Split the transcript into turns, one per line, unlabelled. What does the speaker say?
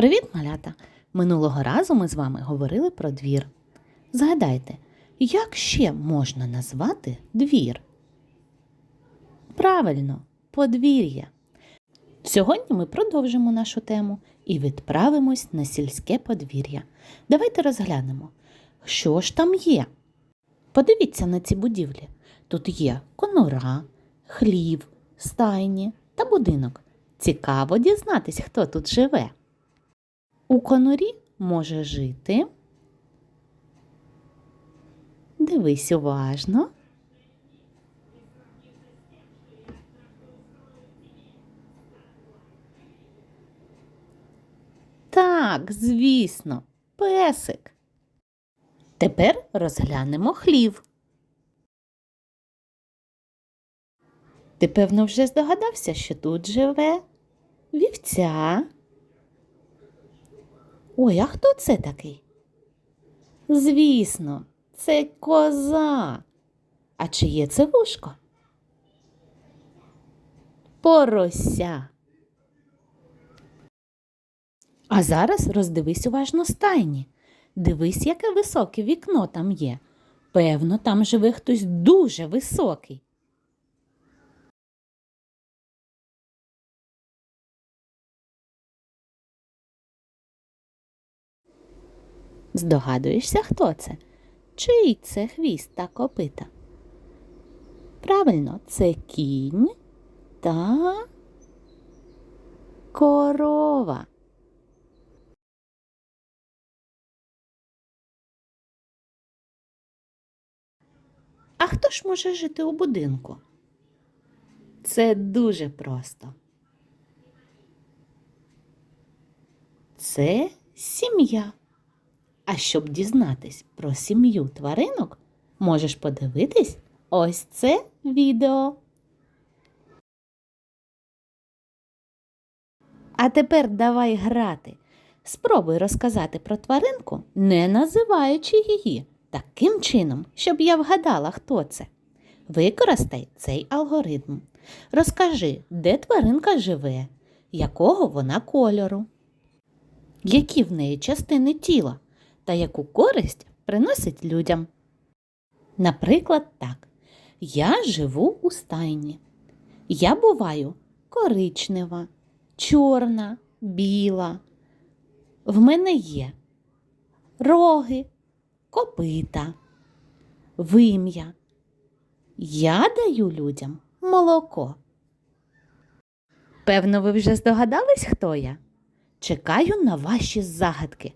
Привіт, малята! Минулого разу ми з вами говорили про двір. Згадайте, як ще можна назвати двір? Правильно, подвір'я. Сьогодні ми продовжимо нашу тему і відправимось на сільське подвір'я. Давайте розглянемо, що ж там є. Подивіться на ці будівлі. Тут є конура, хлів, стайні та будинок. Цікаво дізнатись, хто тут живе. У конурі може жити. Дивись уважно. Так, звісно, песик. Тепер розглянемо хлів. Ти, певно, вже здогадався, що тут живе вівця. Ой, а хто це такий? Звісно, це коза. А чиє це вушко? Порося. А зараз роздивись уважно стайні. Дивись, яке високе вікно там є. Певно, там живе хтось дуже високий. Здогадуєшся, хто це? Чий це хвіст та копита? Правильно, це кінь та корова. А хто ж може жити у будинку? Це дуже просто. Це сім'я. А щоб дізнатись про сім'ю тваринок, можеш подивитись ось це відео. А тепер давай грати. Спробуй розказати про тваринку, не називаючи її таким чином, щоб я вгадала, хто це. Використай цей алгоритм. Розкажи, де тваринка живе, якого вона кольору, які в неї частини тіла та яку користь приносить людям. Наприклад, так. Я живу у стайні. Я буваю коричнева, чорна, біла. В мене є роги, копита, вим'я. Я даю людям молоко. Певно, ви вже здогадались, хто я? Чекаю на ваші загадки.